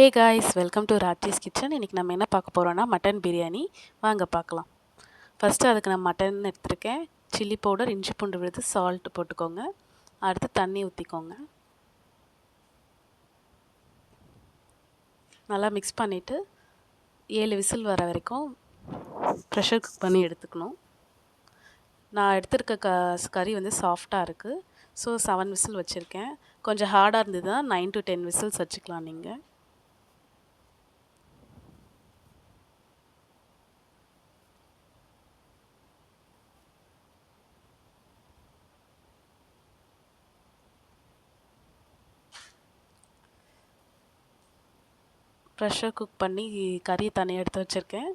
Hey guys welcome to Rajesh kitchen இன்றைக்கி நம்ம என்ன பார்க்க போகிறோன்னா மட்டன் பிரியாணி வாங்க பார்க்கலாம். ஃபஸ்ட்டு அதுக்கு நான் மட்டன் எடுத்திருக்கேன். சில்லி பவுடர் இஞ்சி பூண்டு விழுது சால்ட் போட்டுக்கோங்க. அடுத்து தண்ணி ஊற்றிக்கோங்க நல்லா மிக்ஸ் பண்ணிவிட்டு ஏழு விசில் வர வரைக்கும் ப்ரெஷர் குக் பண்ணி எடுத்துக்கணும். நான் எடுத்திருக்க க கறி வந்து சாஃப்டாக இருக்குது ஸோ செவன் விசில் வச்சுருக்கேன். கொஞ்சம் ஹார்டாக இருந்ததுன்னா நைன் டு டென் விசில்ஸ் வச்சுக்கலாம் நீங்கள் ப்ரெஷர் குக் பண்ணி கறியை தனியாக எடுத்து வச்சுருக்கேன்.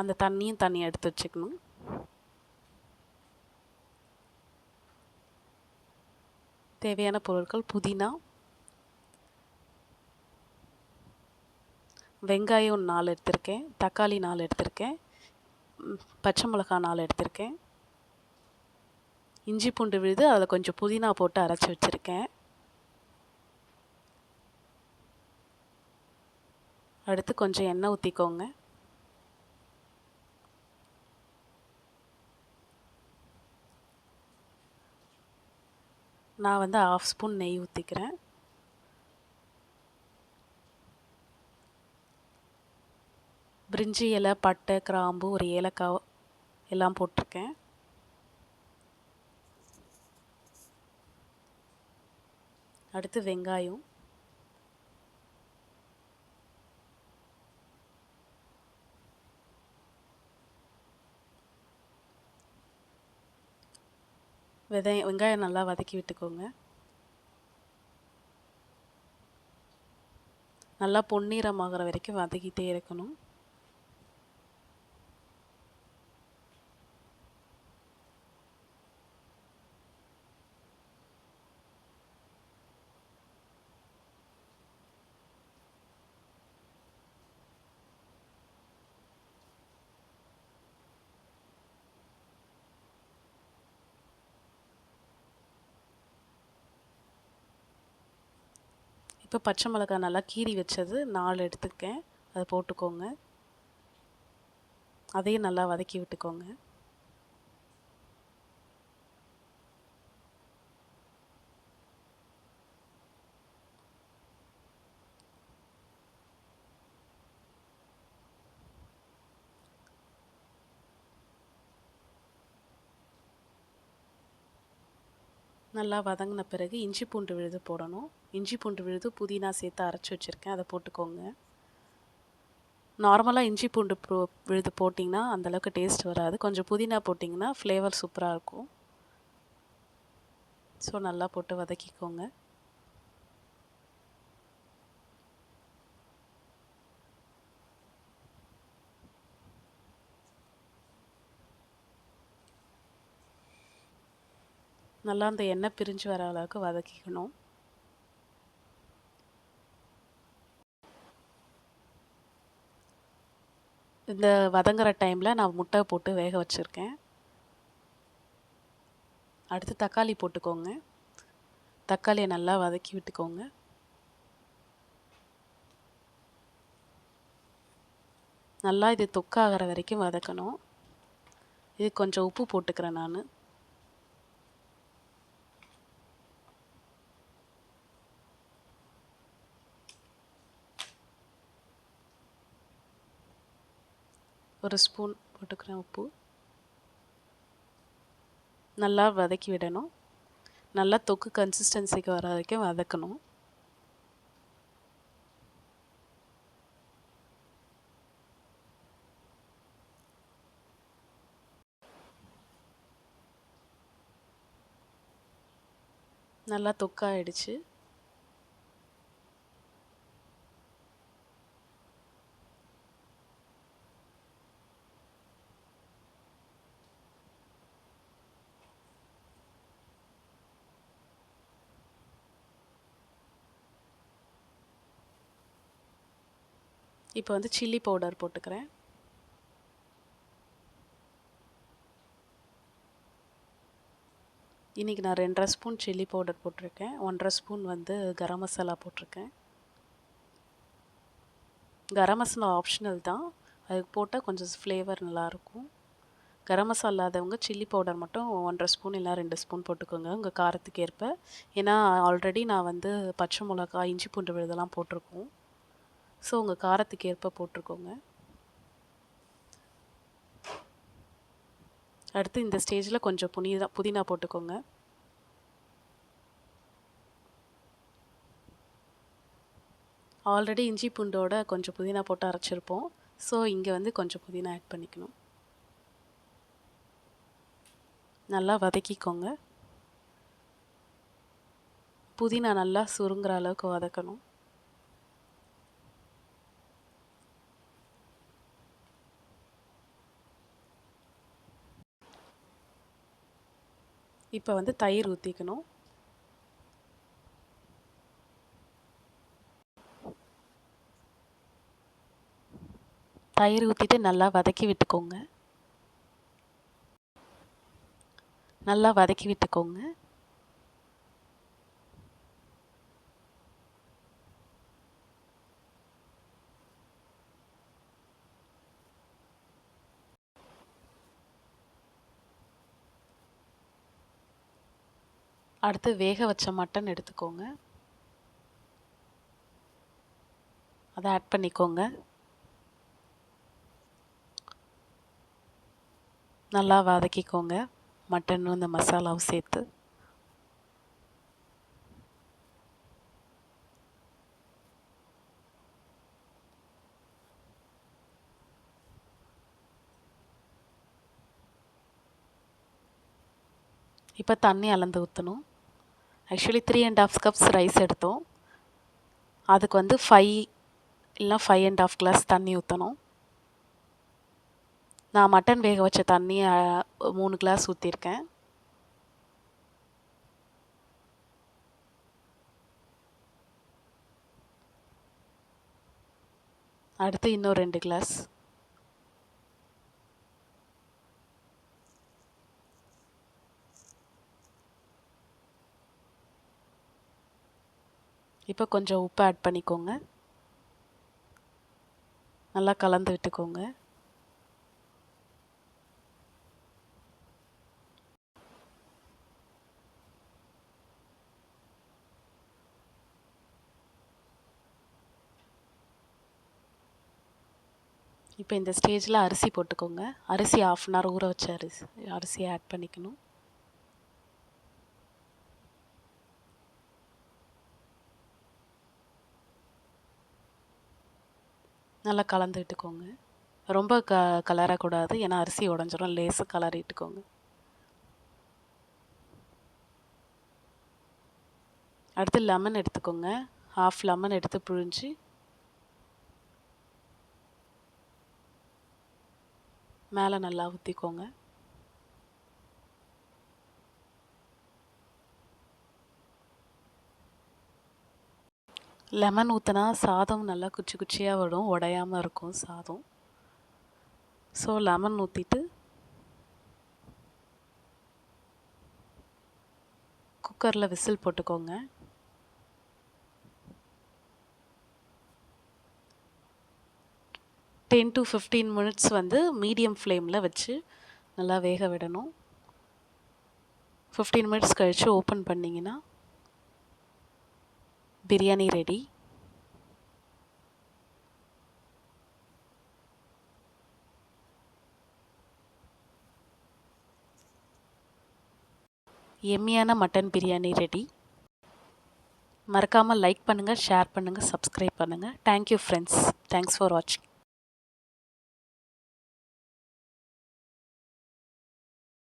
அந்த தண்ணியும் தனியாக எடுத்து வச்சுக்கணும். தேவையான பொருட்கள் புதினா வெங்காயம் நாலு எடுத்திருக்கேன் தக்காளி நாலு எடுத்திருக்கேன் பச்சை மிளகா நாலு எடுத்திருக்கேன். இஞ்சி பூண்டு விழுது அதில் கொஞ்சம் புதினா போட்டு அரைச்சி வச்சுருக்கேன். அடுத்து கொஞ்சம் எண்ணெய் ஊற்றிக்கோங்க நான் வந்து ஆஃப் ஸ்பூன் நெய் ஊற்றிக்கிறேன் பிரிஞ்சி இலை பட்டை கிராம்பு ஒரு ஏலக்காய் எல்லாம் போட்டிருக்கேன். அடுத்து வெங்காயம். விதை வெங்காயம் நல்லா வதக்கி விட்டுக்கோங்க. நல்லா பொன்னிறமாகிற வரைக்கும் வதக்கிட்டே இருக்கணும். இப்போ பச்சை மிளகாய் நல்லா கீறி வச்சது நாலு எடுத்துக்கேன். அதை போட்டுக்கோங்க. அதையும் நல்லா வதக்கி விட்டுக்கோங்க. நல்லா வதங்கின பிறகு இஞ்சி பூண்டு விழுது போடணும். இஞ்சி பூண்டு விழுது புதினா சேர்த்து அரைச்சி வச்சுருக்கேன். அதை போட்டுக்கோங்க. நார்மலாக இஞ்சி பூண்டு விழுது போட்டிங்கன்னா அந்தளவுக்கு டேஸ்ட் வராது. கொஞ்சம் புதினா போட்டிங்கன்னா ஃப்ளேவர் சூப்பராக இருக்கும். ஸோ நல்லா போட்டு வதக்கிக்கோங்க. நல்லா அந்த எண்ணெய் பிரிஞ்சு வர அளவுக்கு வதக்கிக்கணும். இந்த வதங்குற டைமில் நான் முட்டை போட்டு வேக வச்சுருக்கேன். அடுத்து தக்காளி போட்டுக்கோங்க. தக்காளியை நல்லா வதக்கி விட்டுக்கோங்க. நல்லா இது தொக்காகிற வரைக்கும் வதக்கணும். இது கொஞ்சம் உப்பு போட்டுக்கிறேன் நான். ஒரு ஸ்பூன் போட்டுக்கிறேன் உப்பு. நல்லா வதக்கி விடணும். நல்லா தொக்கு கன்சிஸ்டன்சிக்கு வர வரைக்கும் வதக்கணும். நல்லா தொக்காயிடுச்சு. இப்போ வந்து சில்லி பவுடர் போட்டுக்கிறேன். இன்றைக்கி நான் ரெண்டரை ஸ்பூன் சில்லி பவுடர் போட்டிருக்கேன். ஒன்றரை ஸ்பூன் வந்து கரம் மசாலா போட்டிருக்கேன். கரம் மசாலா ஆப்ஷனல் தான். அதுக்கு போட்டால் கொஞ்சம் ஃப்ளேவர் நல்லாயிருக்கும். கரம் மசாலா இல்லாதவங்க சில்லி பவுடர் மட்டும் ஒன்றரை ஸ்பூன் இல்லை ரெண்டு ஸ்பூன் போட்டுக்கோங்க. உங்கள் காரத்துக்கு ஏற்ப. ஏன்னா ஆல்ரெடி நான் வந்து பச்சை மிளகா இஞ்சி பூண்டு விழுதெல்லாம் போட்டிருக்கோம். ஸோ உங்கள் காரத்துக்கு ஏற்ப போட்டிருக்கோங்க. அடுத்து இந்த ஸ்டேஜில் கொஞ்சம் புனிதா புதினா போட்டுக்கோங்க. ஆல்ரெடி இஞ்சி பூண்டோட கொஞ்சம் புதினா போட்டு அரைச்சிருப்போம். ஸோ இங்கே வந்து கொஞ்சம் புதினா ஆட் பண்ணிக்கணும். நல்லா வதக்கிக்கோங்க. புதினா நல்லா சுருங்குற அளவுக்கு வதக்கணும். இப்போ வந்து தயிர் ஊற்றிக்கணும் தயிர் ஊற்றிட்டு நல்லா வதக்கி விட்டுக்கோங்க. நல்லா வதக்கி விட்டுக்கோங்க. அடுத்து வேக வச்ச மட்டன் எடுத்துக்கோங்க. அதை ஆட் பண்ணிக்கோங்க. நல்லா வதக்கிக்கோங்க. மட்டனும் இந்த மசாலாவும் சேர்த்து. இப்போ தண்ணி அளந்து ஊற்றணும் actually three and half cups rice எடுத்தோம். அதுக்கு வந்து ஃபைவ் இல்லைனா ஃபைவ் அண்ட் ஆஃப் கிளாஸ் தண்ணி ஊற்றணும் நான் மட்டன் வேக வச்ச தண்ணி மூணு கிளாஸ் ஊற்றிருக்கேன் அடுத்து இன்னும் ரெண்டு கிளாஸ் இப்போ கொஞ்சம் உப்பு ஆட் பண்ணிக்கோங்க. நல்லா கலந்து விட்டுக்கோங்க. இப்போ இந்த ஸ்டேஜில் அரிசி போட்டுக்கோங்க. அரிசி ஆஃப் அன் ஹவர் ஊற வச்ச அரிசி அரிசியை ஆட் பண்ணிக்கணும். நல்லா கலந்துட்டுக்கோங்க ரொம்ப க கலரக்கூடாது ஏன்னா அரிசி உடஞ்சிரும். லேசாக கலரிட்டுக்கோங்க அடுத்து லெமன் எடுத்துக்கோங்க. ஹாஃப் லெமன் எடுத்து புழிஞ்சு. மேலே நல்லா ஊற்றிக்கோங்க லெமன் ஊற்றினா சாதம் நல்லா குச்சி குச்சியாக வரும் உடையாமல் இருக்கும் சாதம். ஸோ லெமன் ஊற்றிட்டு குக்கரில் விசில் போட்டுக்கோங்க. டென் டு ஃபிஃப்டீன் மினிட்ஸ் வந்து மீடியம் ஃப்ளேமில் வச்சு நல்லா வேக விடணும். ஃபிஃப்டீன் மினிட்ஸ் கழித்து ஓப்பன் பண்ணிங்கன்னா பிரியாணி ரெடி. எம்மியான மட்டன் பிரியாணி ரெடி. மறக்காமல் லைக் பண்ணுங்கள் ஷேர் பண்ணுங்கள் சப்ஸ்கிரைப் பண்ணுங்கள் thank you friends thanks for வாட்சிங்